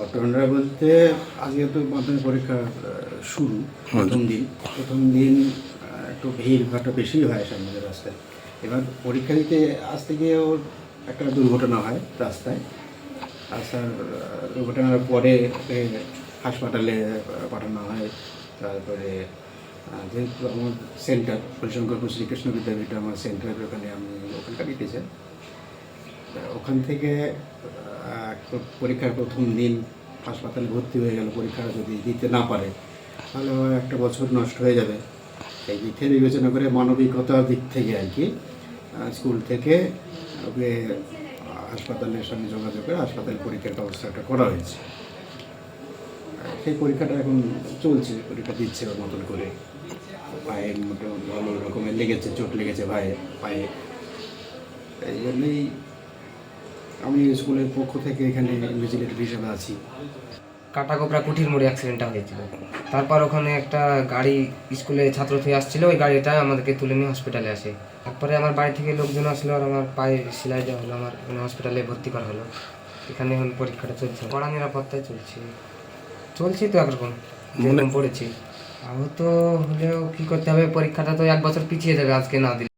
ঘটনাটা বলতে আজকে তো মাধ্যমিক পরীক্ষার আহ, শুরু প্রথম দিন। প্রথম দিন একটু ভিড় ভাড়টা বেশি হয় সামনের রাস্তায়। এবার পরীক্ষা দিতে আসতে গিয়ে ওর একটা দুর্ঘটনা হয় রাস্তায়। আসার দুর্ঘটনার পরে হাসপাতালে পাঠানো হয়। তারপরে যেহেতু আমার সেন্টার হরিশঙ্করপুর শ্রীকৃষ্ণ বিদ্যাপীঠ আমার সেন্টার ওখানে আমি ওখানকারই টিচার ওখান থেকে পরীক্ষার প্রথম দিন হাসপাতালে ভর্তি হয়ে গেল পরীক্ষা যদি দিতে না পারে, তাহলে একটা বছর নষ্ট হয়ে যাবে। এই দিক থেকে বিবেচনা করে মানবিকতার দিক থেকে আর কি স্কুল থেকে ওকে হাসপাতালের সঙ্গে যোগাযোগ করে হাসপাতাল পরীক্ষার ব্যবস্থাটা করা হয়েছে। সেই পরীক্ষাটা এখন চলছে, পরীক্ষা দিচ্ছে ওর মতন করে। পায়ে মোটামুটি ভালো রকমের লেগেছে, চোট লেগেছে পায়ে পায়ে। এই জন্যই আমি স্কুলের পক্ষ থেকে এখানে ইনভিজিলেটর হিসেবে আছি। কাটাকোপড়া কুঠির মোড়ে অ্যাক্সিডেন্টটা হয়েছিল। তারপর ওখানে একটা গাড়ি স্কুলে ছাত্র থেকে আসছিল ওই গাড়িটা আমাদেরকে তুলে নিয়ে হসপিটালে আসে। তারপরে আমার বাড়ি থেকে লোকজন আসলো আর আমার পায়ে সেলাই দেওয়া হলো আমার এখানে হসপিটালে ভর্তি করা হলো। এখানে এখন পরীক্ষাটা চলছে। কড়া নিরাপত্তায় চলছে। চলছি তো একরকম যেরকম পড়েছি। আহত হলেও কী করতে হবে? পরীক্ষাটা তো এক বছর পিছিয়ে যাবে আজকে না দিলে।